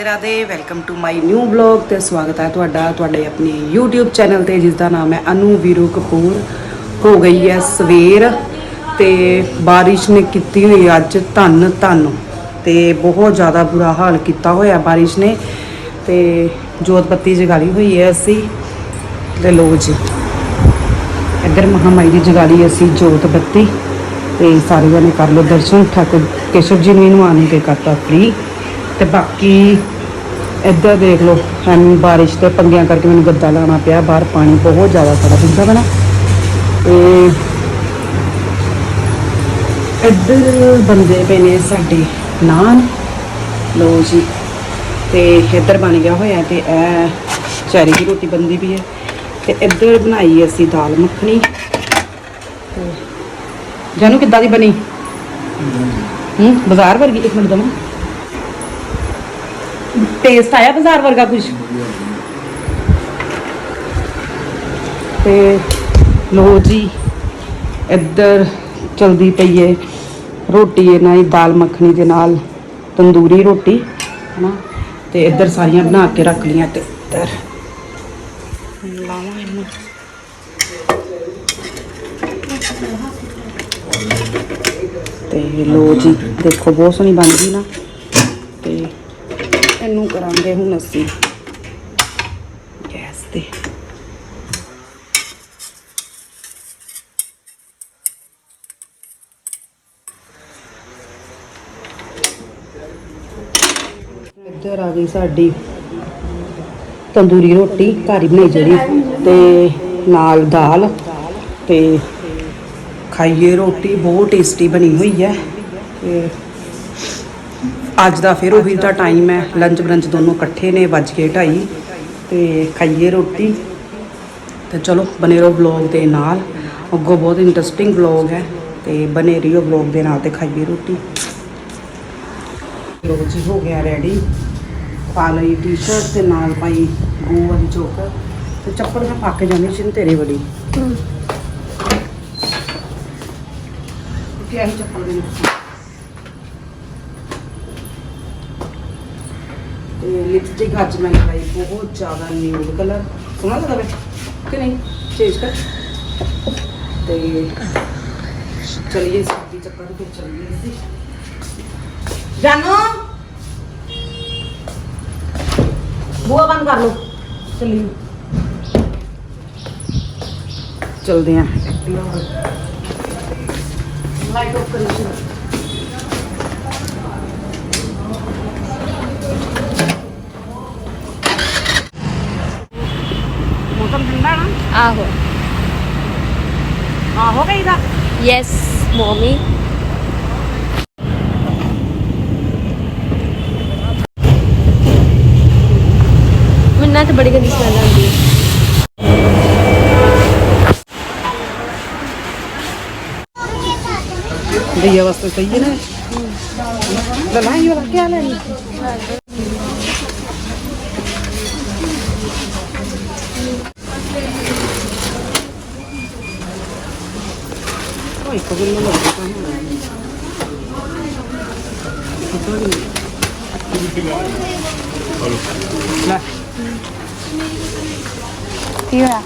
Radhe Radhe welcome to my new blog ਤੇ ਸਵਾਗਤ ਹੈ ਤੁਹਾਡਾ, ਤੁਹਾਡੇ ਆਪਣੇ YouTube ਚੈਨਲ ਤੇ ਜਿਸ ਦਾ ਨਾਮ ਹੈ ਅਨੂ ਵੀਰੂ ਕਪੂਰ। ਹੋ ਗਈ ਹੈ ਸਵੇਰ ਤੇ ਬਾਰਿਸ਼ ਨੇ ਕੀਤੀ ਹੋਈ ਅੱਜ ਧੰਨ ਧੰਨ। ਤੇ ਬਹੁਤ ਜ਼ਿਆਦਾ ਬੁਰਾ ਹਾਲ ਕੀਤਾ ਹੋਇਆ ਬਾਰਿਸ਼ ਨੇ। ਤੇ ਜੋਤ ਬੱਤੀ ਜਗਾਲੀ ਹੋਈ ਹੈ ਅਸੀਂ। ਤੇ ਲੋ ਜੀ, ਇੱਧਰ ਮਹਾਮਾਈ ਦੀ ਜਗਾਲੀ ਅਸੀਂ ਜੋਤ ਬੱਤੀ। ਤੇ ਸਾਰੇ ਜਣੇ ਕਰ ਲਓ ਦਰਸ਼ਨ। ਠਾਕੁਰ ਕੇਸ਼ਵ ਜੀ ਨੂੰ ਇਹਨੂੰ ਆਣ ਕੇ ਕਰਤਾ ਫ੍ਰੀ ਤੇ ਬਾਕੀ ਇੱਧਰ ਦੇਖ ਲਓ ਐਵੇਂ ਬਾਰਿਸ਼ ਤੇ ਪੰਗਿਆਂ ਕਰਕੇ ਮੈਨੂੰ ਗੱਦਾ ਲਾਉਣਾ ਪਿਆ ਬਾਹਰ ਪਾਣੀ ਬਹੁਤ ਜ਼ਿਆਦਾ ਹੁੰਦਾ ਵਾ ਨਾ। ਤੇ ਇੱਧਰ ਬੰਦੇ ਪਏ ਨੇ ਸਾਡੇ ਨਾਨ। ਲੋ ਜੀ ਤੇ ਇੱਧਰ ਬਣ ਗਿਆ ਹੋਇਆ ਤੇ ਇਹ ਚਾਰੀ ਦੀ ਰੋਟੀ ਬੰਦੀ ਵੀ ਹੈ। ਤੇ ਇੱਧਰ ਬਣਾਈ ਅਸੀਂ ਦਾਲ ਮੱਖਣੀ। ਜਾਨੂ ਕਿੱਦਾਂ ਦੀ ਬਣੀ? ਹੂੰ ਬਾਜ਼ਾਰ ਵਰਗੀ ਇੱਕ ਮਿੰਟ ਦਮਾ ਟੇਸਟ ਆਇਆ ਬਾਜ਼ਾਰ ਵਰਗਾ ਕੁਝ ਤੇ ਲੋ ਜੀ, ਇੱਧਰ ਚਲਦੀ ਪਈ ਏ ਰੋਟੀ ਇਹਨਾਂ ਦੀ ਦਾਲ ਮੱਖਣੀ ਦੇ ਨਾਲ, ਤੰਦੂਰੀ ਰੋਟੀ, ਹਨਾ? ਤੇ ਇੱਧਰ ਸਾਰੀਆਂ ਬਣਾ ਕੇ ਰੱਖ ਲੀਆਂ ਤੇ ਇੱਧਰ। ਲਾਵਾਂ ਇਹਨੂੰ। ਤੇ ਲੋ ਜੀ, ਦੇਖੋ ਬਹੁਤ ਸੋਹਣੀ ਬਣਦੀ ਨਾ। ਕਰਾਂਗੇ ਹੁਣ ਅਸੀਂ। ਗੈਸ ਤੇ। ਇੱਧਰ ਆ ਗਈ ਸਾਡੀ ਤੰਦੂਰੀ ਰੋਟੀ, ਘਰ ਹੀ ਬਣਾਈ ਜਿਹੜੀ, ਤੇ ਨਾਲ ਦਾਲ, ਤੇ ਖਾਈਏ ਰੋਟੀ, ਬਹੁਤ ਟੇਸਟੀ ਬਣੀ ਹੋਈ ਹੈ, ਤੇ ਅੱਜ ਦਾ ਫਿਰ ਉਹੀ ਦਾ ਟਾਈਮ ਹੈ। ਲੰਚ ਬਰੰਚ ਦੋਨੋਂ ਇਕੱਠੇ ਨੇ ਵੱਜ ਕੇ ਢਾਈ ਤੇ ਖਾਈਏ ਰੋਟੀ। ਤੇ ਚਲੋ ਬਨੇ ਰਹੋ ਵਲੌਗ ਦੇ ਨਾਲ। ਅੱਗੋਂ ਬਹੁਤ ਇੰਟਰਸਟਿੰਗ ਵਲੌਗ ਹੈ ਤੇ ਬਨੇ ਰਹੀਓ ਵਲੌਗ ਦੇ ਨਾਲ ਤੇ ਖਾਈਏ ਰੋਟੀ। ਲੋ ਜੀ ਹੋ ਗਿਆ ਰੈਡੀ ਪਾ ਲਈ ਟੀ-ਸ਼ਰਟ ਤੇ ਨਾਲ ਪਾਈ ਗੋ ਵਾਲੀ ਚੋਕਰ। ਤੇ ਚੱਪਲ ਮੈਂ ਪਾ ਕੇ ਜਾਂਦੀ ਸੀ ਤੇਰੇ ਵਾਲੀ ਕਿ ਆਹੀ ਚੱਪਲ ਦੇ ਵਿੱਚ ਤੇ ਲਿਪਸਟਿਕ ਅੱਜ ਮੈਂ ਲਗਾਈ ਬਹੁਤ ਜ਼ਿਆਦਾ ਨਿਊਡ ਕਲਰ ਸੋਹਣਾ ਲੱਗਦਾ ਵੇ ਕਿ ਨਹੀਂ ਚੇਂਜ ਕਰ ਤੇ ਚਲਿਏ ਸਾਡੀ ਚੱਕਰ ਤੇ ਚਲਿਏ ਅਸੀਂ ਜਾਨੋ ਬੂਆ ਬੰਦ ਕਰ ਲਓ ਚਲਿਏ ਚਲਦੇ ਆਂ light off ਆਹੋ ਆਹੋ ਗਈ ਦਾ ਯੈਸ ਮਮੀ ਮੈਨੂੰ ਤਾਂ ਬੜੀ ਗੰਦੀ ਸਮੈਲ ਆਉਂਦੀ ਹੈ भैया वास्ते सही है ना ललाई वाला क्या लेनी ਭਾਈ ਕੋਲ ਨਾ ਲੱਗਦਾ ਤਾਂ ਹੈ ਲੈ ਕੀ ਹੋਇਆ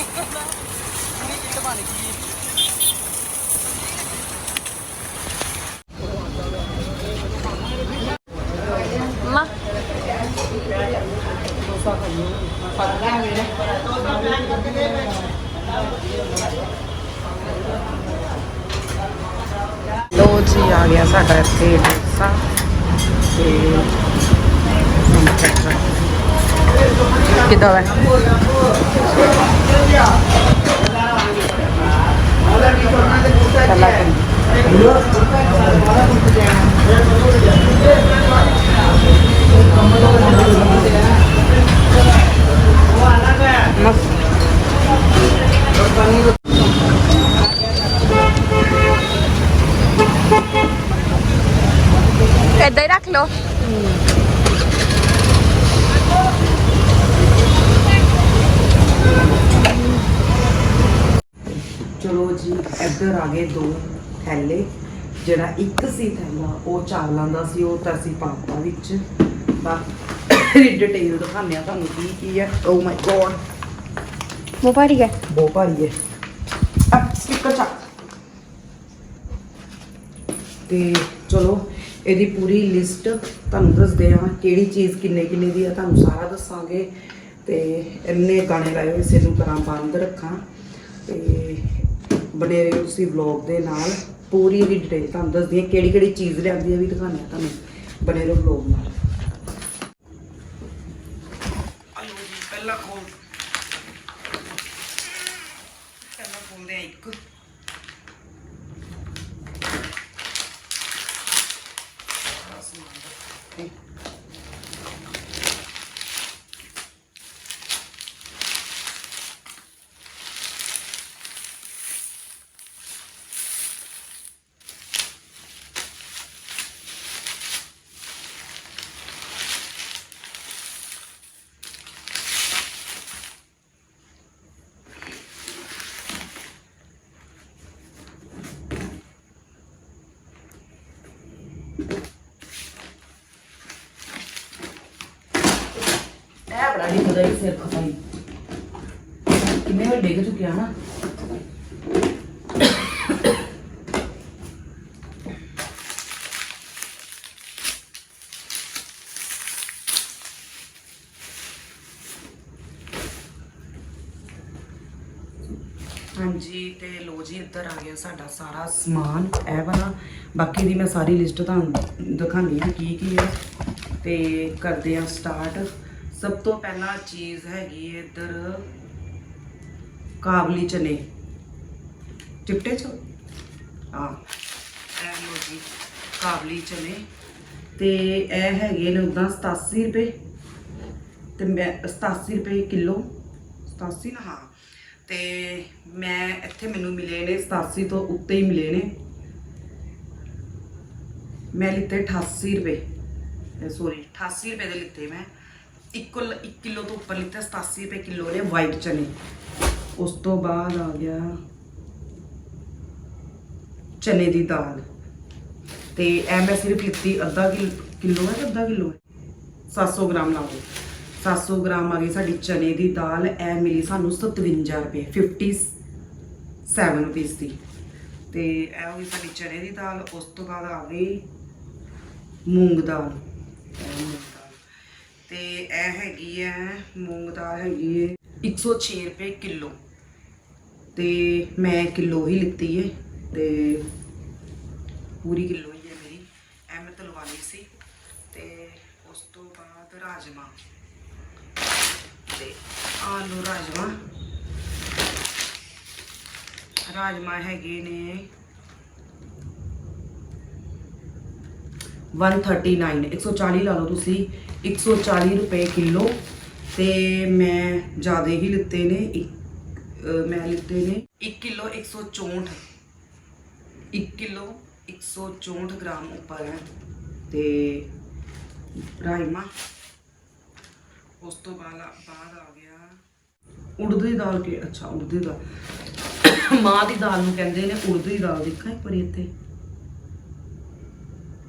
ਪੂਰੀ ਕਿੱਟ ਬਣ ਗਈ ਮਾ ਲੋ ਜੀ ਆ ਗਿਆ ਸਾਡਾ ਇੱਥੇ ਡੋਸਾ ਤੇ ਸੰਪਰਕ ਹੈ ਚੱਲਾ ਮਸਤ ਏਦਾਂ ਹੀ ਰੱਖ ਲਓ ਚਲੋ ਜੀ ਇੱਧਰ ਆ ਗਏ ਦੋ ਥੈਲੇ। ਜਿਹੜਾ ਇੱਕ ਸੀ ਥੈਲਾ ਉਹ ਚਾਵਲਾਂ ਦਾ ਸੀ ਉਹ ਤਾਂ ਅਸੀਂ ਪਾਤਾ ਵਿੱਚ। ਬਾਕੀ ਡਿਟੇਲ ਦਿਖਾਉਂਦੇ ਆ ਤੁਹਾਨੂੰ ਕੀ ਕੀ ਹੈ ਓ ਮਾਈ ਗੋਡ ਮੂੰਹ ਭਾਰੀ ਹੈ। ਬਹੁਤ ਭਾਰੀ ਹੈ। ਅਬ ਸਪੀਕਰ ਚੱਕ। ਤੇ ਚਲੋ ਇਹਦੀ ਪੂਰੀ ਲਿਸਟ ਤੁਹਾਨੂੰ ਦੱਸਦੇ ਆ ਕਿਹੜੀ ਚੀਜ਼ ਕਿੰਨੇ ਕਿੰਨੇ ਦੀ ਆ ਤੁਹਾਨੂੰ ਸਾਰਾ ਦੱਸਾਂਗੇ। ਤੇ ਇੰਨੇ ਗਾਣੇ ਲਾਏ ਹੋਏ ਇਸੇ ਨੂੰ ਕਰਾਂ ਬੰਦ ਰੱਖਾਂ। ਤੇ ਬਣੇ ਰਹੋ ਤੁਸੀਂ ਵਲੌਗ ਦੇ ਨਾਲ ਪੂਰੀ ਦੀ ਡਿਟੇਲ ਤੁਹਾਨੂੰ ਦੱਸਦੀ ਆ ਕਿਹੜੀ ਕਿਹੜੀ ਚੀਜ਼ ਲਿਆਂਦੀ ਆ ਵੀ ਦਿਖਾਉਂਦੇ ਆ ਤੁਹਾਨੂੰ ਬਣੇ ਰਹੋ ਵਲੌਗ ਨਾਲ ਆਲੂ ਜੀ ਪਹਿਲਾਂ ਖੋਲ ਪਹਿਲਾਂ ਖੋਲਦੇ ਆ ਇੱਕ ਸਾਰਾ ਸਮਾਨ ਰੱਖ ਕੇ। ਇਹ ਬੜਾ ਨਹੀਂ ਪਤਾ ਸਿਰ ਖਪਾਈ ਕਿੰਨੇ ਵਾਰ ਡਿੱਗ ਚੁੱਕਿਆ ਨਾ। ਹਾਂਜੀ, ਤੇ ਲੋ ਜੀ, ਇੱਧਰ ਆ ਗਿਆ ਸਾਡਾ ਸਾਰਾ ਸਮਾਨ, ਇਹ ਵਾਲਾ। ਬਾਕੀ ਦੀ ਮੈਂ ਸਾਰੀ ਲਿਸਟ ਤੁਹਾਨੂੰ ਦਿਖਾਉਂਦੀ ਹਾਂ ਕੀ ਕੀ ਹੈ। ਤੇ ਕਰਦੇ ਆ ਸਟਾਰਟ ਸਭ ਤੋਂ ਪਹਿਲਾਂ ਚੀਜ਼ ਹੈਗੀ ਹੈ ਇੱਧਰ ਕਾਬਲੀ ਚਨੇ। ਚਿਪਟੇ ਚ? ਆ ਇਹ ਲੋ ਜੀ, ਕਾਬਲੀ ਚਨੇ। ਤੇ ਇਹ ਹੈਗੇ ਨੇ ਉਦਾਂ 87 ਰੁਪਏ। ਤੇ ਮੈਂ 87 ਰੁਪਏ ਕਿਲੋ। 87 ਨਾ, ਹਾਂ। ਤੇ ਮੈਂ ਇੱਥੇ ਮੈਨੂੰ ਮਿਲੇ ਨੇ 87 ਤੋਂ ਉੱਤੇ ਹੀ ਮਿਲੇ ਨੇ। ਮੈਂ ਲਿੱਤੇ 88 ਰੁਪਏ। ਸੋਰੀ 88 ਰੁਪਏ ਦੇ ਲਿੱਤੇ ਮੈਂ। 1 1 ਕਿਲੋ ਤੋਂ ਉੱਪਰ ਲਿੱਤਾ 87 ਰੁਪਏ ਕਿਲੋ ਨੇ ਵਾਈਟ ਚਨੇ। ਉਸ ਤੋਂ ਬਾਅਦ ਆ ਗਿਆ ਚਨੇ ਦੀ ਦਾਲ। ਤੇ ਇਹ ਮੈਂ ਸਿਰਫ ਲਿੱਤੀ ਅੱਧਾ ਕਿਲ- ਕਿਲੋ ਹੈ ਕਿ ਅੱਧਾ ਕਿਲੋ ਹੈ? 700 ਗ੍ਰਾਮ ਲਾ ਲਓ 700 ਗ੍ਰਾਮ ਆ ਗਈ ਸਾਡੀ ਚਨੇ ਦੀ ਦਾਲ। ਇਹ ਮਿਲੀ ਸਾਨੂੰ 57 ਰੁਪਏ 57 ਰੁਪਏ ਦੀ। ਤੇ ਇਹ ਹੋ ਗਈ ਸਾਡੀ ਚਨੇ ਦੀ ਦਾਲ। ਉਸ ਤੋਂ ਬਾਅਦ ਆ ਗਈ ਮੂੰਗ ਦਾਲ। ਤੇ ਇਹ ਹੈਗੀ ਹੈ ਮੂੰਗ ਦਾਲ ਹੈਗੀ ਹੈ 106 ਰੁਪਏ ਕਿਲੋ। ਤੇ ਮੈਂ ਕਿਲੋ ਹੀ ਲਿੱਤੀ ਹੈ ਤੇ ਪੂਰੀ ਕਿਲੋ ਹੀ ਹੈ ਮੇਰੀ। ਐ ਮੈਂ ਤਲਵਾ ਲਈ ਸੀ ਤੇ ਉਸ ਤੋਂ ਬਾਅਦ ਰਾਜਮਾ ਤੇ ਆਲੂ ਰਾਜਮਾ। ਰਾਜਮਾ ਹੈਗੇ ਨੇ 139 140 ਲਾ ਲਓ ਤੁਸੀਂ। 140 ਰੁਪਏ ਕਿਲੋ। ਤੇ ਮੈਂ ਜ਼ਿਆਦਾ ਹੀ ਲਿੱਤੇ ਨੇ। ਇੱਕ- ਮੈਂ ਲਿੱਤੇ ਨੇ 1 ਕਿਲੋ 164 1 ਕਿਲੋ 164 ਗ੍ਰਾਮ ਉੱਪਰ ਹੈ। ਤੇ ਰਾਜਮਾ। ਉਸ ਤੋਂ ਬਾਅਦ ਬਾਅਦ ਆ ਗਿਆ ਉੜਦ ਦੀ ਦਾਲ ਕੇ, ਅੱਛਾ, ਉੜਦ ਦੀ ਦਾਲ। ਮਾਂ ਦੀ ਦਾਲ ਨੂੰ ਕਹਿੰਦੇ ਨੇ ਉੜਦ ਦੀ ਦਾਲ। ਦੇਖਾਂ ਇੱਕ ਵਾਰੀ ਇੱਥੇ।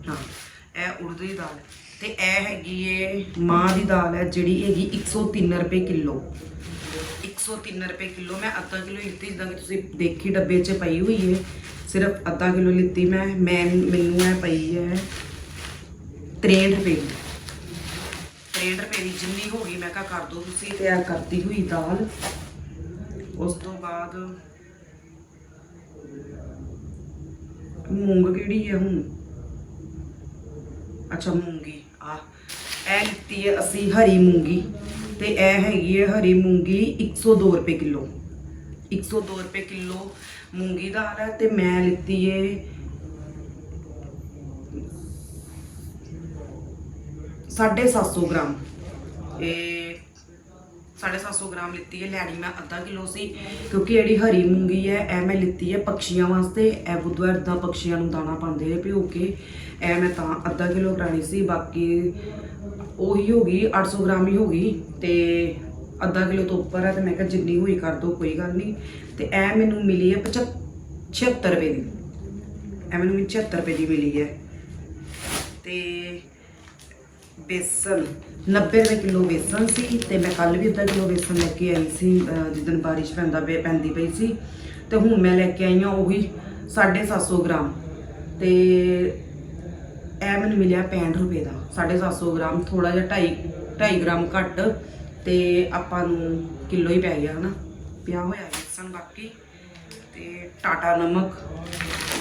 ਹਾਂ। ਇਹ ਉੜਦ ਦੀ ਦਾਲ ਤੇ ਇਹ ਹੈਗੀ ਏ ਮਾਂ ਦੀ ਦਾਲ ਹੈ, ਜਿਹੜੀ ਹੈਗੀ 103 ਰੁਪਏ ਕਿਲੋ। 103 ਰੁਪਏ ਕਿਲੋ। ਮੈਂ ਅੱਧਾ ਕਿਲੋ ਲਿੱਤੀ, ਜਿੱਦਾਂ ਕਿ ਤੁਸੀਂ ਦੇਖੀ ਡੱਬੇ 'ਚ ਪਈ ਹੋਈ ਹੈ ਸਿਰਫ ਅੱਧਾ ਕਿਲੋ ਲਿੱਤੀ ਮੈਂ। ਮੈਂ, ਮੈਨੂੰ ਇਹ ਪਈ ਹੈ 63 ਰੁਪਏ ਦੀ। 63 ਰੁਪਏ ਦੀ ਜਿੰਨੀ ਹੋ ਗਈ, ਮੈਂ ਕਿਹਾ ਕਰ ਦੋ ਤੁਸੀਂ। ਤੇ ਆ ਕਰਤੀ ਹੋਈ ਦਾਲ। ਉਸ ਤੋਂ ਬਾਅਦ ਮੂੰਗ ਕਿਹੜੀ ਹੈ ਹੁਣ? ਅੱਛਾ, ਮੂੰਗੀ। ਆ ਇਹ ਲਿੱਤੀ ਹੈ ਅਸੀਂ ਹਰੀ ਮੂੰਗੀ ਤੇ ਇਹ ਹੈਗੀ ਹੈ ਹਰੀ ਮੂੰਗੀ 102 ਰੁਪਏ ਕਿਲੋ। 102 ਰੁਪਏ ਕਿਲੋ ਮੂੰਗੀ ਦਾਲ ਹੈ ਤੇ ਮੈਂ ਲਿੱਤੀ ਹੈ 750 ਗ੍ਰਾਮ। ਇਹ 750 ਗ੍ਰਾਮ ਲਿੱਤੀ ਹੈ, ਲੈਣੀ ਮੈਂ ਅੱਧਾ ਕਿਲੋ ਸੀ, ਕਿਉਂਕਿ ਜਿਹੜੀ ਹਰੀ ਮੂੰਗੀ ਹੈ, ਇਹ ਮੈਂ ਲਿੱਤੀ ਹੈ ਪਕਸ਼ੀਆਂ ਵਾਸਤੇ, ਇਹ ਬੁੱਧਵਾਰ ਦਾ ਪਕਸ਼ੀਆਂ ਨੂੰ ਦਾਣਾ ਪਾਉਂਦੇ ਨੇ ਭਿਓ ਕੇ, ਇਹ ਮੈਂ ਤਾਂ ਅੱਧਾ ਕਿਲੋ ਕਰਾਣੀ ਸੀ, ਬਾਕੀ ਉਹੀ ਹੋ ਗਈ 800 ਗ੍ਰਾਮ ਹੀ ਹੋ ਗਈ, ਤੇ ਅੱਧਾ ਕਿਲੋ ਤੋਂ ਉੱਪਰ ਹੈ, ਤੇ ਮੈਂ ਕਿਹਾ ਜਿੰਨੀ ਹੋਈ ਕਰ ਦੋ ਕੋਈ ਗੱਲ ਨਹੀਂ, ਤੇ ਇਹ ਮੈਨੂੰ ਮਿਲੀ ਹੈ 75 ਰੁਪਏ ਦੀ, ਇਹ ਮੈਨੂੰ 75 ਰੁਪਏ ਦੀ ਮਿਲੀ ਹੈ, ਤੇ ਬੇਸਨ 90 ਰੁਪਏ ਕਿਲੋ ਬੇਸਨ ਸੀ ਤੇ ਮੈਂ ਕੱਲ ਵੀ ਅੱਧਾ ਕਿਲੋ ਬੇਸਨ ਲੈ ਕੇ ਆਈ ਸੀ, ਅਹ ਜਿੱਦਣ ਬਾਰਿਸ਼ ਪੈਂਦਾ ਪਈ ਪੈਂਦੀ ਪਈ ਸੀ ਤੇ ਹੁਣ ਮੈਂ ਲੈ ਕੇ ਆਈ ਹਾਂ ਉਹੀ 750 ਗ੍ਰਾਮ ਤੇ ਇਹ ਮੈਨੂੰ ਮਿਲਿਆ 65 ਰੁਪਏ ਦਾ 750 ਗ੍ਰਾਮ ਥੋੜਾ ਜਿਹਾ 2.5 2.5 ਗ੍ਰਾਮ ਘੱਟ ਤੇ ਆਪਾਂ ਨੂੰ ਕਿਲੋ ਹੀ ਪੈ ਗਿਆ ਹਨਾ, ਪਿਆ ਹੋਇਆ ਬੇਸਨ ਬਾਕੀ ਤੇ ਟਾਟਾ ਨਮਕ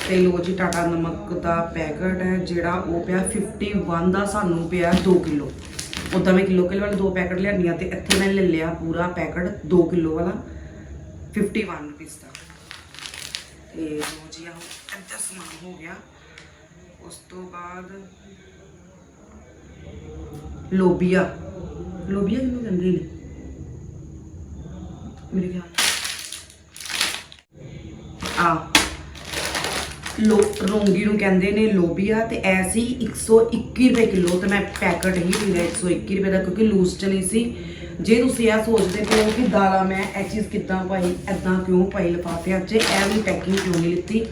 ਤੇ ਲੋ ਜੀ ਟਾਟਾ ਨਮਕ ਦਾ ਪੈਕਟ ਹੈ, ਜਿਹੜਾ ਉਹ ਪਿਆ 51 ਦਾ, ਸਾਨੂੰ ਪਿਆ 2 ਕਿਲੋ। ਉਦਾਂ ਮੈਂ ਕਿਲੋ ਕਿਲੋ ਵਾਲੇ ਦੋ ਪੈਕਟ ਲਿਆਂਦੀਆਂ ਤੇ ਇੱਥੇ ਮੈਂ ਲੈ ਲਿਆ ਪੂਰਾ ਪੈਕਟ 2 ਕਿਲੋ ਵਾਲਾ 51 ਰੁਪਏ ਦਾ। ਤੇ ਲੋ ਜੀ, ਆਹ ਅੱਧਾ ਸਮਾਨ ਹੋ ਗਿਆ। ਉਸ ਤੋਂ ਬਾਅਦ ਲੋਬੀਆ। ਲੋਬੀਆ ਕਿਹਨੂੰ ਕਹਿੰਦੇ ਨੇ? ਮੇਰੇ ਖਿਆਲ ਆ ਲੋ ਰੋਂਗੀ ਨੂੰ ਕਹਿੰਦੇ ਨੇ ਲੋਬੀਆ ਤੇ ਐਸੀ 121 ਰੁਪਏ ਕਿਲੋ ਤੇ ਮੈਂ ਪੈਕਟ ਹੀ ਲਿਆ 121 ਰੁਪਏ ਦਾ ਕਿਉਂਕਿ ਲੂਸ ਚ ਨਹੀਂ ਸੀ। ਜੇ ਤੁਸੀਂ ਇਹ ਸੋਚਦੇ ਪਏ ਹੋ ਕਿ ਦਾਲਾਂ ਮੈਂ ਇਹ ਚੀਜ਼ ਕਿੱਦਾਂ ਪਾਈ ਐਦਾਂ ਕਿਉਂ ਪਾਈ ਲਿਫਾਫਿਆਂ 'ਚ? ਇਹ ਵਾਲੀ ਪੈਕਿੰਗ ਕਿਉਂ ਨਹੀਂ ਲਿੱਤੀ?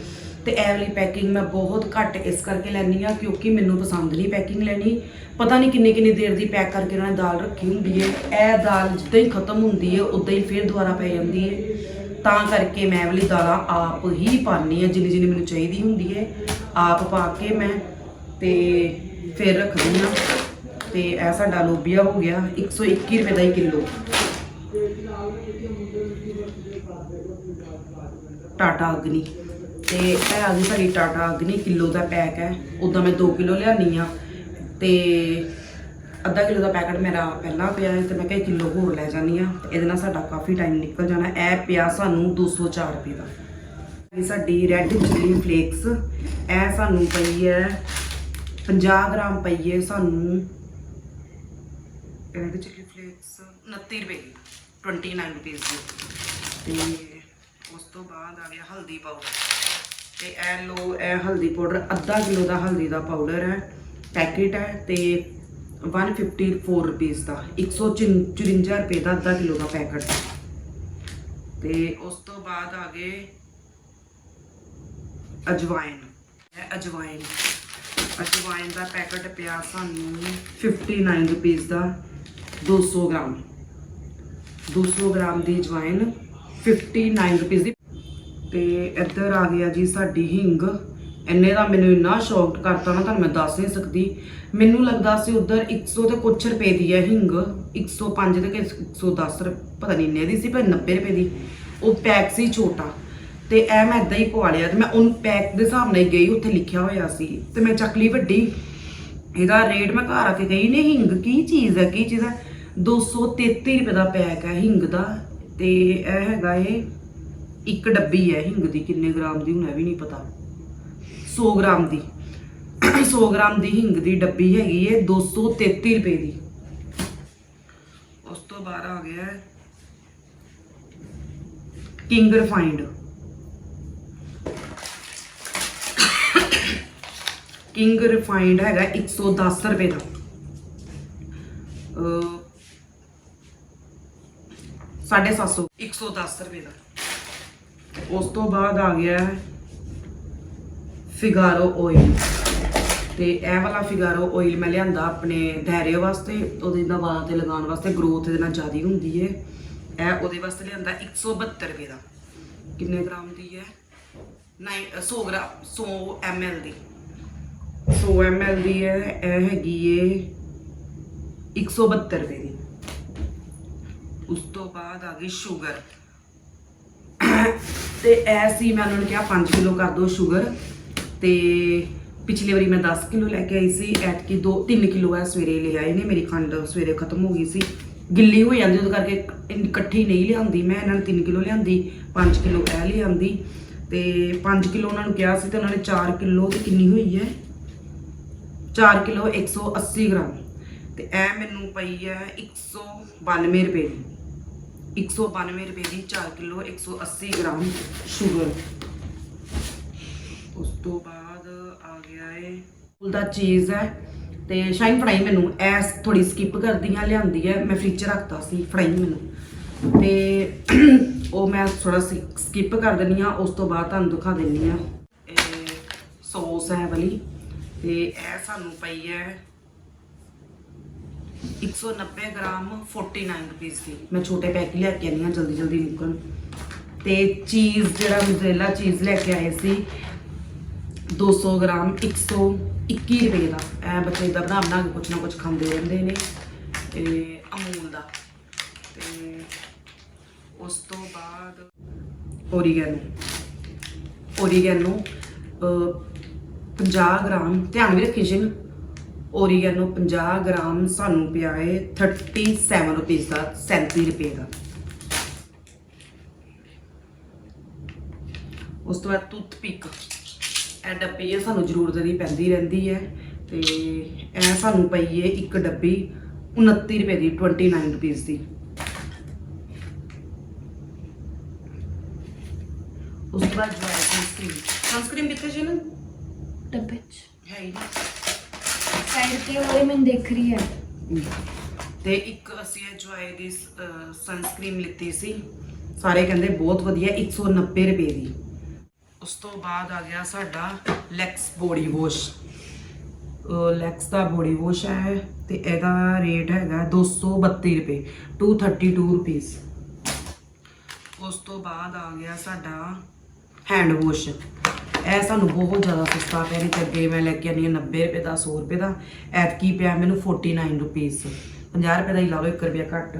ਤੇ ਇਹ ਵਾਲੀ ਪੈਕਿੰਗ ਮੈਂ ਬਹੁਤ ਘੱਟ ਇਸ ਕਰਕੇ ਲੈਣੀ ਆ ਕਿਉਂਕਿ ਮੈਨੂੰ ਪਸੰਦ ਨਹੀਂ ਪੈਕਿੰਗ ਲੈਣੀ। ਪਤਾ ਨਹੀਂ ਕਿੰਨੀ ਕਿੰਨੀ ਦੇਰ ਦੀ ਪੈਕ ਕਰਕੇ ਉਹਨਾਂ ਨੇ ਦਾਲ ਰੱਖੀ ਹੁੰਦੀ ਹੈ। ਇਹ ਦਾਲ ਜਿੱਦਾਂ ਹੀ ਖਤਮ ਹੁੰਦੀ ਹੈ, ਉਦਾਂ ਹੀ ਫਿਰ ਦੁਬਾਰਾ ਪੈ ਜਾਂਦੀ ਹੈ। ਤਾਂ ਕਰਕੇ ਮੈਂ ਵਾਲੀ ਦਾਲਾਂ ਆਪ ਹੀ ਪਾਣੀ ਆ ਜਿੰਨੀ ਜਿੰਨੀ ਮੈਨੂੰ ਚਾਹੀਦੀ ਹੁੰਦੀ ਹੈ, ਆਪ ਪਾ ਕੇ ਮੈਂ ਤੇ ਫਿਰ ਰੱਖਦੀ ਆ ਤੇ ਇਹ ਸਾਡਾ ਲੋਬੀਆ ਹੋ ਗਿਆ 121 ਰੁਪਏ ਦਾ ਹੀ ਕਿਲੋ। ਟਾਟਾ ਅਗਨੀ। ਤੇ ਇਹ ਆ ਗਈ ਸਾਡੀ ਟਾਟਾ ਅਗਨੀ ਕਿਲੋ ਦਾ ਪੈਕ ਹੈ, ਉਦਾਂ ਮੈਂ 2 ਕਿਲੋ ਲਿਆਨੀ ਆ ਤੇ ਅੱਧਾ ਕਿਲੋ ਦਾ ਪੈਕਟ ਮੇਰਾ ਪਹਿਲਾਂ ਪਿਆ ਹੈ ਤੇ ਮੈਂ ਕਿਹਾ ਕਿਲੋ ਹੋਰ ਲੈ ਜਾਨੀ ਆ ਇਹਦੇ ਨਾਲ ਸਾਡਾ ਕਾਫੀ ਟਾਈਮ ਨਿਕਲ ਜਾਣਾ। ਇਹ ਪਿਆ ਸਾਨੂੰ 204 ਰੁਪਏ ਦਾ। ਇਹ ਸਾਡੀ ਰੈੱਡ ਚਿੱਲੀ ਫਲੇਕਸ ਇਹ ਸਾਨੂੰ ਪਈ ਹੈ 50 ਗ੍ਰਾਮ ਪਈ ਹੈ ਸਾਨੂੰ। ਰੈੱਡ ਚਿੱਲੀ ਫਲੇਕਸ 29 ਰੁਪਏ ਦੀ 29 ਰੁਪਏ ਦੀ। ਤੇ ਉਸ ਤੋਂ ਬਾਅਦ ਆ ਗਿਆ ਹਲਦੀ ਪਾਊਡਰ ਤੇ ਇਹ ਲੋ ਇਹ ਹਲਦੀ ਪਾਊਡਰ ਅੱਧਾ ਕਿਲੋ ਦਾ ਹਲਦੀ ਦਾ ਪਾਊਡਰ ਹੈ। ਪੈਕੇਟ ਹੈ ਤੇ 154 ਰੁਪਏ ਦਾ 154 ਰੁਪਏ ਦਾ ਅੱਧਾ ਕਿਲੋ ਦਾ ਪੈਕਟ। ਤੇ ਉਸ ਤੋਂ ਬਾਅਦ ਆ ਗਏ ਅਜਵਾਇਨ। ਇਹ ਅਜਵਾਇਨ। ਅਜਵਾਇਨ ਦਾ ਪੈਕਟ ਪਿਆ ਸਾਨੂੰ 59 ਰੁਪਏ ਦਾ 200 ਗ੍ਰਾਮ। 200 ਗ੍ਰਾਮ ਦੀ ਅਜਵਾਇਨ 59 ਰੁਪਏ ਦੀ। ਤੇ ਇੱਧਰ ਆ ਗਿਆ ਜੀ ਸਾਡੀ ਹਿੰਗ। ਇੰਨੇ ਦਾ ਮੈਨੂੰ ਇੰਨਾ ਸ਼ੌਕਡ ਕਰਤਾ ਨਾ, ਤੁਹਾਨੂੰ ਮੈਂ ਦੱਸ ਨਹੀਂ ਸਕਦੀ। ਮੈਨੂੰ ਲੱਗਦਾ ਸੀ ਉਧਰ 100 ਤੇ ਕੁਛ ਰੁਪਏ ਦੀ ਹੈ ਹਿੰਗ। 105 ਤੇ ਕਿ 110 ਰੁਪਏ ਪਤਾ ਨਹੀਂ ਇੰਨੇ ਦੀ ਸੀ, ਪਰ 90 ਰੁਪਏ ਦੀ। ਉਹ ਪੈਕ ਸੀ ਛੋਟਾ। ਤੇ ਇਹ ਮੈਂ ਇਦਾਂ ਹੀ ਪਵਾ ਲਿਆ ਤੇ ਮੈਂ ਉਹਨੂੰ ਪੈਕ ਦੇ ਹਿਸਾਬ ਨਾਲ ਗਈ, ਉੱਥੇ ਲਿਖਿਆ ਹੋਇਆ ਸੀ। ਤੇ ਮੈਂ ਚੱਕ ਲਈ ਵੱਡੀ। ਇਹਦਾ ਰੇਟ ਮੈਂ ਘਰ ਆ ਕੇ ਗਈ ਨਹੀਂ ਹਿੰਗ ਕੀ ਚੀਜ਼ ਹੈ, ਕੀ ਚੀਜ਼ ਹੈ? 233 ਰੁਪਏ ਦਾ ਪੈਕ ਹੈ ਹਿੰਗ ਦਾ। ਤੇ ਇਹ ਹੈਗਾ ਇਹ ਇੱਕ ਡੱਬੀ ਹੈ ਹਿੰਗ ਦੀ, ਕਿੰਨੇ ਗ੍ਰਾਮ ਦੀ ਹੁਣ ਇਹ ਵੀ ਨਹੀਂ ਪਤਾ। 100 ਗ੍ਰਾਮ ਦੀ। 100 ਗ੍ਰਾਮ ਦੀ ਹਿੰਗ ਦੀ ਡੱਬੀ ਹੈਗੀ ਹੈ 233 ਰੁਪਏ ਦੀ। ਉਸ ਤੋਂ ਬਾਅਦ ਆ ਗਿਆ ਕਿੰਗ ਰਿਫਾਈਂਡ ਕਿੰਗ ਰਿਫਾਈਂਡ ਹੈਗਾ 110 ਰੁਪਏ ਦਾ। ਅਹ 750 110 ਰੁਪਏ ਦਾ। ਉਸ ਤੋਂ ਬਾਅਦ ਆ ਗਿਆ ਫਿਗਾਰੋ ਆਇਲ ਤੇ ਇਹ ਵਾਲਾ ਫਿਗਾਰੋ ਆਇਲ ਮੈਂ ਲਿਆਂਦਾ ਆਪਣੇ ਧੈਰਯ ਵਾਸਤੇ, ਉਹਦੇ ਨਾਲ ਵਾਲਾਂ ਤੇ ਲਗਾਉਣ ਵਾਸਤੇ ਗਰੋਥ ਇਹਦੇ ਨਾਲ ਜ਼ਿਆਦਾ ਹੁੰਦੀ ਹੈ ਇਹ ਉਹਦੇ ਵਾਸਤੇ ਲਿਆਂਦਾ 172 ਰੁਪਏ ਦਾ। ਕਿੰਨੇ ਗ੍ਰਾਮ ਦੀ ਹੈ 9 100 ਗ੍ਰਾਮ 100 ml ਦੀ। 100 ml ਦੀ ਹੈ ਇਹ ਹੈਗੀ ਏ 172 ਰੁਪਏ ਦੀ। ਉਸ ਤੋਂ ਬਾਅਦ ਆ ਗਈ ਸ਼ੂਗਰ ਤੇ ਐ ਸੀ, ਮੈਂ ਉਹਨਾਂ ਨੂੰ ਕਿਹਾ 5 ਕਿਲੋ ਕਰ ਦਿਓ ਸ਼ੂਗਰ ਤੇ ਪਿਛਲੀ ਵਾਰੀ ਮੈਂ 10 ਕਿਲੋ ਲੈ ਕੇ ਆਈ ਸੀ, ਐਤਕੀ 2 3 ਕਿਲੋ ਹੈ ਸਵੇਰੇ ਲੈ ਆਏ ਨੇ, ਮੇਰੀ ਖੰਡ ਸਵੇਰੇ ਖਤਮ ਹੋ ਗਈ ਸੀ। ਗਿੱਲੀ ਹੋ ਜਾਂਦੀ, ਉਹਦੇ ਕਰਕੇ ਇਕੱਠੀ ਨਹੀਂ ਲਿਆਂਦੀ ਮੈਂ, ਇਹਨਾਂ ਨੂੰ 3 ਕਿਲੋ ਲਿਆਂਦੀ 5 ਕਿਲੋ ਇਹ ਲਿਆਂਦੀ ਤੇ 5 ਕਿਲੋ ਉਹਨਾਂ ਨੂੰ ਕਿਹਾ ਸੀ ਤੇ ਉਹਨਾਂ ਨੇ 4 ਕਿਲੋ ਤੇ ਕਿੰਨੀ ਹੋਈ ਹੈ? 4 ਕਿਲੋ 180 ਗ੍ਰਾਮ ਤੇ ਇਹ ਮੈਨੂੰ ਪਈ ਹੈ 192 ਰੁਪਏ ਦੀ। 192 ਰੁਪਏ ਦੀ 4 ਕਿਲੋ 180 ਗ੍ਰਾਮ ਸ਼ੂਗਰ। ਉਸ ਤੋਂ ਬਾਅਦ ਆ ਗਿਆ ਏ। ਦਾ ਚੀਜ਼ ਹੈ ਤੇ ਸ਼ਾਈਨ ਫੜਾਈ ਮੈਨੂੰ, ਐਸ ਥੋੜੀ ਸਕਿਪ ਕਰਦੀਆਂ ਲਿਆਂਦੀ ਹੈ। ਮੈਂ ਫ੍ਰਿਜ 'ਚ ਰੱਖਤਾ ਸੀ ਫਰਾਈ ਮੈਨੂੰ। ਤੇ ਉਹ ਮੈਂ ਥੋੜਾ ਸਕਿਪ ਕਰ ਦਿੰਨੀ ਆ ਉਸ ਤੋਂ ਬਾਅਦ ਤੁਹਾਨੂੰ ਦਿਖਾ ਦਿੰਨੀ ਆ ਇਹ ਸੌਸ ਹੈ ਵਾਲੀ, ਤੇ ਇਹ ਸਾਨੂੰ ਪਈ ਹੈ 190 ਗ੍ਰਾਮ 49 ਰੁਪਏ ਦੀ। ਮੈਂ ਛੋਟੇ ਪੈਕ ਲੈ ਕੇ ਆਨੀ ਆ ਜਲਦੀ ਜਲਦੀ ਨਿਕਲਣ ਤੇ ਚੀਜ਼ ਜਿਹੜਾ ਮੋਜ਼ਰੇਲਾ ਚੀਜ਼ ਲੈ ਕੇ ਆਏ ਸੀ 200 ਗ੍ਰਾਮ 121 ਰੁਪਏ ਦਾ। ਇਹ ਬੱਚੇ ਦਾ ਬਣਾ ਬਣਾ ਕੇ ਕੁਛ ਨਾ ਕੁਛ ਖਾਂਦੇ ਰਹਿੰਦੇ ਨੇ ਤੇ ਅਮੂਲ ਦਾ। ਤੇ ਉਸ ਤੋਂ ਬਾਅਦ ਓਰੀਗੈਨੋ ਓਰੀਗੈਨੋ ਅਹ, 50 ਗ੍ਰਾਮ। ਧਿਆਨ ਵੀ ਰੱਖੀ ਜੀ। ਓਰੀਗੈਨੋ 50 ਗ੍ਰਾਮ ਸਾਨੂੰ ਪਿਆ ਹੈ 37 ਰੁਪਏ ਦਾ 37 ਰੁਪਏ ਦਾ। ਉਸ ਤੋਂ ਬਾਅਦ ਟੂਥਪਿਕ ਇਹ ਡੱਬੀ ਹੈ ਸਾਨੂੰ ਜ਼ਰੂਰਤ ਦੀ ਪੈਂਦੀ ਰਹਿੰਦੀ ਹੈ ਤੇ ਇਹ ਸਾਨੂੰ ਪਈ ਹੈ ਇੱਕ ਡੱਬੀ 29 ਰੁਪਏ ਦੀ 29 ਰੁਪਏ ਦੀ। ਉਸ ਤੋਂ ਬਾਅਦ ਜੋ ਹੈ ਸਨਸਕ੍ਰੀਨ ਸਨਸਕ੍ਰੀਨ ਕਿੱਥੇ ਸੀ ਨਾ? ਡੱਬੇ 'ਚ। ਹੈ ਹੀ ਸਾਈਡ ਤੇ ਹੋਏ ਮੈਂ ਦੇਖ ਰਹੀ ਹੈ। ਤੇ ਇੱਕ ਅਸੀਂ ਇਹ ਜੁਆਏ ਦੀ ਸਨਸਕ੍ਰੀਮ ਲਿੱਤੀ ਸੀ ਸਾਰੇ ਕਹਿੰਦੇ ਬਹੁਤ ਵਧੀਆ 190 ਰੁਪਏ ਦੀ। ਉਸ ਤੋਂ ਬਾਅਦ ਆ ਗਿਆ ਸਾਡਾ ਲੈਕਸ ਬੋਡੀ ਵਾਸ਼। ਲੈਕਸ ਦਾ ਬੋਡੀ ਵਾਸ਼ ਹੈ ਤੇ ਇਹਦਾ ਰੇਟ ਹੈਗਾ 232 ਰੁਪਏ 232 ਰੁਪੀਸ। ਉਸ ਤੋਂ ਬਾਅਦ ਆ ਗਿਆ ਸਾਡਾ ਹੈਂਡ ਵਾਸ਼ ਇਹ ਸਾਨੂੰ ਬਹੁਤ ਜ਼ਿਆਦਾ ਸਸਤਾ ਪਿਆ, ਨਹੀਂ ਤੇ ਅੱਗੇ ਮੈਂ ਲੈ ਕੇ ਆਨੀ 90 ਰੁਪਏ ਦਾ 100 ਰੁਪਏ ਦਾ। ਐਤਕੀ ਪਿਆ ਮੈਨੂੰ 49 ਰੁਪੀਸ। 50 ਰੁਪਏ ਦਾ ਹੀ ਲਾ ਲਓ 1 ਰੁਪਿਆ ਘੱਟ।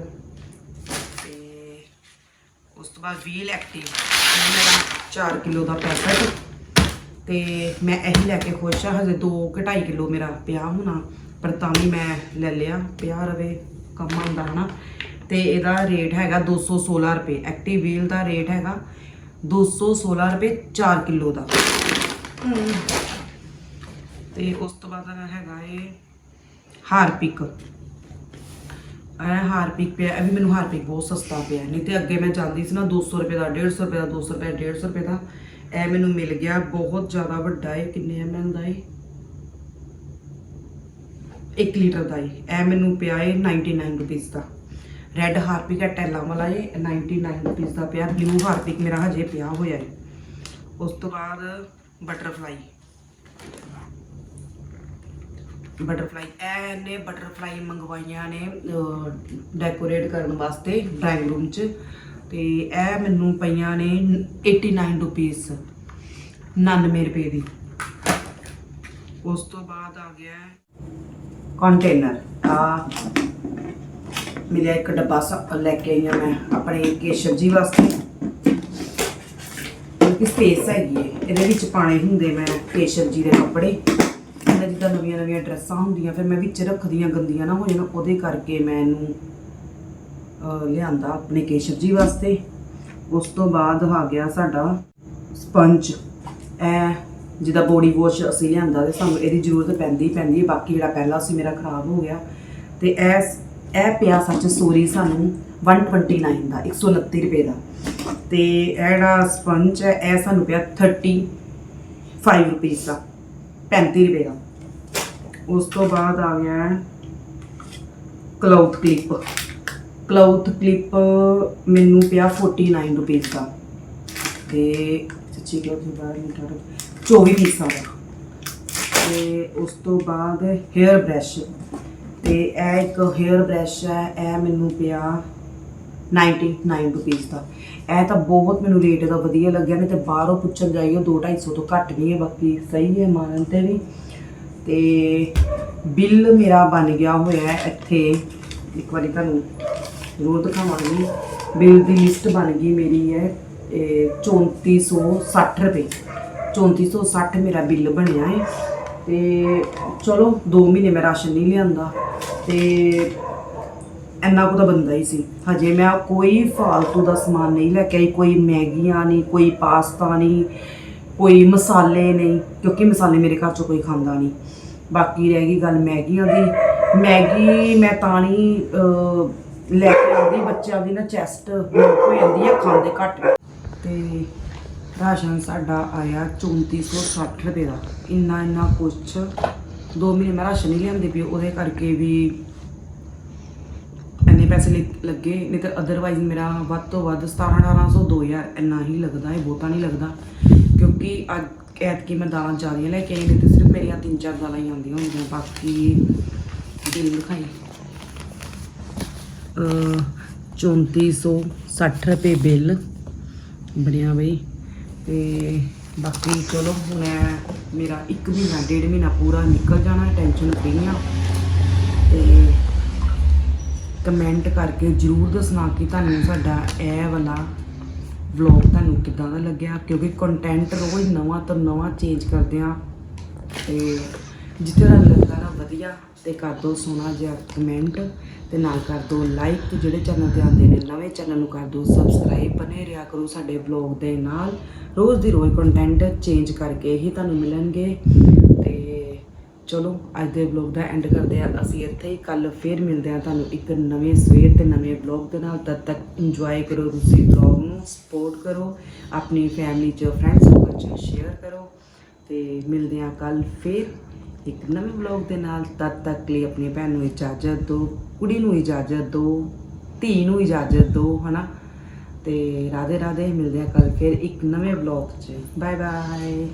ਤੇ ਉਸ ਤੋਂ ਬਾਅਦ ਵੀਲ ਐਕਟਿਵ ਮੇਰਾ 4 ਕਿਲੋ ਦਾ ਪੈਕਟ ਤੇ ਮੈਂ ਇਹੀ ਲੈ ਕੇ ਖੁਸ਼ ਆ ਹਜੇ 2 2.5 ਕਿਲੋ ਮੇਰਾ ਪਿਆ ਹੋਣਾ ਪਰ ਤਾਂ ਵੀ ਮੈਂ ਲੈ ਲਿਆ ਪਿਆ ਰਵੇ ਕੰਮ ਆਉਂਦਾ ਹਨਾ। ਤੇ ਇਹਦਾ ਰੇਟ ਹੈਗਾ 216 ਰੁਪਏ ਐਕਟਿਵ ਵੀਲ ਦਾ ਰੇਟ ਹੈਗਾ 216 ਰੁਪਏ 4 ਕਿਲੋ ਦਾ। ਤੇ ਉਸ ਤੋਂ ਬਾਅਦ ਹੈਗਾ ਇਹ ਹਾਰਪਿਕ। ਇਹ ਹਾਰਪਿਕ ਪਿਆ, ਇਹ ਵੀ ਮੈਨੂੰ ਹਾਰਪਿਕ ਬਹੁਤ ਸਸਤਾ ਪਿਆ, ਨਹੀਂ ਤੇ ਅੱਗੇ ਮੈਂ ਜਾਂਦੀ ਸੀ ਨਾ 200 ਰੁਪਏ ਦਾ 150 ਰੁਪਏ ਦਾ 200 ਰੁਪਏ 150 ਰੁਪਏ ਦਾ ਇਹ ਮੈਨੂੰ ਮਿਲ ਗਿਆ, ਬਹੁਤ ਜ਼ਿਆਦਾ ਵੱਡਾ ਹੈ ਕਿੰਨੇ ਐਮਐਲ ਦਾ ਹੈ 1 ਲੀਟਰ ਦਾ ਹੈ ਇਹ ਮੈਨੂੰ ਪਿਆ ਹੈ 99 ਰੁਪਏ ਦਾ। ਰੈੱਡ ਹਾਰਪਿਕ ਹੈ ਟੈਲਾ ਵਾਲਾ ਹੈ 99 ਰੁਪਏ ਦਾ ਪਿਆ, ਬਲੂ ਹਾਰਪਿਕ ਮੇਰਾ ਹਜੇ ਪਿਆ ਹੋਇਆ ਹੈ ਉਸ ਤੋਂ ਬਾਅਦ ਬਟਰਫਲਾਈ। ਬਟਰਫਲਾਈ ਇਹ ਬਟਰਫਲਾਈ ਮੰਗਵਾਈਆਂ ਨੇ ਡੈਕੋਰੇਟ ਕਰਨ ਵਾਸਤੇ ਡਰਾਇੰਗ ਰੂਮ 'ਚ। ਤੇ ਇਹ ਮੈਨੂੰ ਪਈਆਂ ਨੇ 89 ਰੁਪੀਸ 99 ਰੁਪਏ ਦੀ। ਉਸ ਤੋਂ ਬਾਅਦ ਆ ਗਿਆ ਕੰਟੇਨਰ ਆ ਮਿਲਿਆ ਇੱਕ ਡੱਬਾ ਸ- ਲੈ ਕੇ ਆਈ ਹਾਂ ਮੈਂ ਆਪਣੇ ਕੇਸ਼ਵ ਜੀ ਵਾਸਤੇ। ਕਿ ਸਪੇਸ ਹੈਗੀ ਹੈ ਇਹਦੇ ਵਿੱਚ ਪਾਣੇ ਹੁੰਦੇ ਮੈਂ ਕੇਸ਼ਵ ਜੀ ਦੇ ਕੱਪੜੇ। ਇਹਨਾਂ ਜਿੱਦਾਂ ਨਵੀਆਂ ਨਵੀਆਂ ਡਰੈਸਾਂ ਹੁੰਦੀਆਂ, ਫਿਰ ਮੈਂ ਵਿੱਚ ਰੱਖਦੀਆਂ ਗੰਦੀਆਂ ਨਾ ਹੋ ਜਾਣ, ਉਹਦੇ ਕਰਕੇ ਮੈਂ ਇਹਨੂੰ ਲਿਆਂਦਾ ਆਪਣੇ ਕੇਸ਼ਵ ਜੀ ਵਾਸਤੇ। ਉਸ ਤੋਂ ਬਾਅਦ ਆ ਗਿਆ ਸਾਡਾ ਸਪੰਜ। ਇਹ ਜਿਹਦਾ ਬੋਡੀ ਵਾਸ਼ ਅਸੀਂ ਲਿਆਂਦਾ ਤੇ ਸਾਨੂੰ ਇਹਦੀ ਜ਼ਰੂਰਤ ਪੈਂਦੀ ਹੀ ਪੈਂਦੀ ਹੈ। ਬਾਕੀ ਜਿਹੜਾ ਪਹਿਲਾ ਸੀ ਮੇਰਾ ਖਰਾਬ ਹੋ ਗਿਆ। ਤੇ ਇਹ ਇਹ ਪਿਆ ਸੱਚ ਸੋਰੀ ਸਾਨੂੰ 129 ਦਾ 129 ਰੁਪਏ ਦਾ। ਤੇ ਇਹ ਜਿਹੜਾ ਸਪੰਜ ਹੈ, ਇਹ ਸਾਨੂੰ ਪਿਆ 35 ਰੁਪਏ ਦਾ 35 ਰੁਪਏ ਦਾ। ਉਸ ਤੋਂ ਬਾਅਦ ਆ ਗਿਆ ਕਲਾਉਥ ਕਲਿੱਪ। ਕਲਾਉਥ ਕਲਿੱਪ ਮੈਨੂੰ ਪਿਆ 49 ਰੁਪਏ ਦਾ। ਤੇ ਸੱਚੀ ਕਲਾਉਥ ਦੀ ਬਾਹਰ ਨਹੀਂ 24 ਪੀਸਾਂ ਦਾ। ਤੇ ਉਸ ਤੋਂ ਬਾਅਦ ਹੇਅਰ ਬ੍ਰਸ਼ ਤੇ ਇਹ ਇੱਕ ਹੇਅਰ ਬ੍ਰਸ਼ ਹੈ, ਇਹ ਮੈਨੂੰ ਪਿਆ 99 ਰੁਪਏ ਦਾ। ਇਹ ਤਾਂ ਬਹੁਤ ਮੈਨੂੰ ਰੇਟ ਦਾ ਵਧੀਆ ਲੱਗਿਆ, ਨਹੀਂ ਤੇ ਬਾਹਰੋਂ ਪੁੱਛਣ ਜਾਈਓ 2-250 ਤੋਂ ਘੱਟ ਨਹੀਂ ਹੈ, ਬਾਕੀ ਸਹੀ ਹੈ ਮਾਰਨ ਤੇ ਵੀ। ਤੇ ਬਿੱਲ ਮੇਰਾ ਬਣ ਗਿਆ ਹੋਇਆ ਹੈ ਇੱਥੇ। ਇੱਕ ਵਾਰੀ ਤੁਹਾਨੂੰ ਜ਼ਰੂਰ ਦਿਖਾਵਾਂਗੀ। ਬਿੱਲ ਦੀ ਲਿਸਟ ਬਣ ਗਈ ਮੇਰੀ ਹੈ, ਇਹ 3460 ਰੁਪਏ। 3460 ਮੇਰਾ ਬਿੱਲ ਬਣਿਆ ਹੈ। ਤੇ ਚਲੋ 2 ਮਹੀਨੇ ਮੈਂ ਰਾਸ਼ਨ ਨਹੀਂ ਲਿਆਂਦਾ। ਤੇ ਇੰਨਾ ਕੁ ਤਾਂ ਬੰਦਾ ਹੀ ਸੀ। ਹਜੇ ਮੈਂ ਕੋਈ ਫਾਲਤੂ ਦਾ ਸਮਾਨ ਨਹੀਂ ਲੈ ਕੇ ਆਈ, ਕੋਈ ਮੈਗੀਆਂ ਨਹੀਂ, ਕੋਈ ਪਾਸਤਾ ਨਹੀਂ। ਕੋਈ ਮਸਾਲੇ ਨਹੀਂ, ਕਿਉਂਕਿ ਮਸਾਲੇ ਮੇਰੇ ਘਰ 'ਚ ਕੋਈ ਖਾਂਦਾ ਨਹੀਂ। ਬਾਕੀ ਰਹਿ ਗਈ ਗੱਲ ਮੈਗੀਆਂ ਦੀ। ਮੈਗੀ ਮੈਂ ਤਾਂ ਨਹੀਂ ਲੈ ਕੇ ਆਉਂਦੀ, ਬੱਚਿਆਂ ਦੀ ਨਾ ਚੈਸਟ ਹੋ ਜਾਂਦੀ ਹੈ ਖਾਂਦੇ ਘੱਟ। ਤੇ ਰਾਸ਼ਨ ਸਾਡਾ ਆਇਆ 3460 ਰੁਪਏ ਦਾ। ਇੰਨਾ ਇੰਨਾ ਕੁਛ। ਦੋ ਮਹੀਨੇ ਮੈਂ ਰਾਸ਼ਨ ਨਹੀਂ ਲਿਆਂਦੀ ਪਈ, ਉਹਦੇ ਕਰਕੇ ਵੀ ਇੰਨੇ ਪੈਸੇ ਲਿ- ਲੱਗੇ। ਨਹੀਂ ਤਾਂ ਅਦਰਵਾਈਜ਼ ਮੇਰਾ ਵੱਧ ਤੋਂ ਵੱਧ 17 1800 2000 ਇੰਨਾ ਹੀ ਲੱਗਦਾ ਹੈ ਬਹੁਤਾ ਨਹੀਂ ਲੱਗਦਾ। ਕਿਉਂਕਿ ਅੱਜ ਐਤਕੀ ਮੈਂ ਦਾਲਾਂ ਜ਼ਿਆਦੀਆਂ ਲੈ ਕੇ ਆਈ ਨਹੀਂ ਤੇ ਸਿਰਫ ਮੇਰੀਆਂ ਤਿੰਨ ਚਾਰ ਦਾਲਾਂ ਹੀ ਆਉਂਦੀਆਂ ਹੁੰਦੀਆਂ ਬਾਕੀ ਬਿੱਲ ਲਿਖਾਈ ਅ 3460 ਰੁਪਏ ਬਿੱਲ ਬਣਿਆ ਬਈ ਤੇ ਬਾਕੀ ਚਲੋ ਹੁਣ ਮੇਰਾ 1 ਮਹੀਨਾ, ਡੇਢ ਮਹੀਨਾ ਪੂਰਾ ਨਿਕਲ ਜਾਣਾ, ਟੈਨਸ਼ਨ ਫ੍ਰੀ ਆ। ਤੇ ਕਮੈਂਟ ਕਰਕੇ ਜਰੂਰ ਦੱਸਣਾ ਕਿ ਤੁਹਾਨੂੰ ਸਾਡਾ ਇਹ ਵਾਲਾ ਵਲੌਗ ਤੁਹਾਨੂੰ ਕਿੱਦਾਂ ਦਾ ਲੱਗਿਆ? ਕਿਉਂਕਿ ਕੰਟੈਂਟ ਰੋਜ਼ ਨਵਾਂ ਤੋਂ ਨਵਾਂ ਚੇਂਜ ਕਰਦੇ ਆ ਤੇ ਜਿੱਥੇ ਤੁਹਾਨੂੰ ਲੱਗਦਾ ਨਾ ਵਧੀਆ, ਤੇ ਕਰ ਦਿਓ ਸੋਹਣਾ ਜਿਹਾ ਕਮੈਂਟ ਤੇ ਨਾਲ ਕਰ ਦਿਓ ਲਾਈਕ ਤੇ ਜਿਹੜੇ ਚੈਨਲ ਤੇ ਆਉਂਦੇ ਨੇ, ਨਵੇਂ ਚੈਨਲ ਨੂੰ ਕਰ ਦਿਓ ਸਬਸਕ੍ਰਾਈਬ ਬਨੇ ਰਿਹਾ ਕਰੋ ਸਾਡੇ ਵਲੌਗ ਦੇ ਨਾਲ। ਰੋਜ਼ ਦੀ ਰੋਜ਼ ਕੰਟੈਂਟ ਚੇਂਜ ਕਰਕੇ ਹੀ ਤੁਹਾਨੂੰ ਮਿਲਣਗੇ। ਤੇ ਚਲੋ, ਅੱਜ ਦੇ ਵਲੌਗ ਦਾ ਐਂਡ ਕਰਦੇ ਆ ਅਸੀਂ ਇੱਥੇ ਹੀ ਕੱਲ ਫੇਰ ਮਿਲਦੇ ਆ ਤੁਹਾਨੂੰ ਇੱਕ ਨਵੇਂ ਸਵੇਰ ਤੇ ਨਵੇਂ ਵਲੌਗ ਦੇ ਨਾਲ। ਤਦ ਤੱਕ ਇੰਜੋਏ ਕਰੋ ਤੁਸੀਂ ਵਲੌਗ ਨੂੰ ਸਪੋਰਟ ਕਰੋ, ਆਪਣੀ ਫੈਮਿਲੀ ਚ ਫਰੈਂਡਸ ਸਰਕਲ ਚ ਸ਼ੇਅਰ ਕਰੋ ਤੇ ਮਿਲਦੇ ਆ ਕੱਲ ਫੇਰ ਇੱਕ ਨਵੇਂ ਵਲੌਗ ਦੇ ਨਾਲ, ਤਦ ਤੱਕ ਲਈ ਆਪਣੀ ਭੈਣ ਨੂੰ ਇਜਾਜ਼ਤ ਦਿਓ, ਕੁੜੀ ਨੂੰ ਇਜਾਜ਼ਤ ਦਿਓ, ਧੀ ਨੂੰ ਇਜਾਜ਼ਤ ਦਿਓ, ਹਨਾ? ਤੇ ਰਾਧੇ ਰਾਧੇ ਮਿਲਦੇ ਆ ਕੱਲ ਫੇਰ ਇੱਕ ਨਵੇਂ ਵਲੌਗ 'ਚ। Bye bye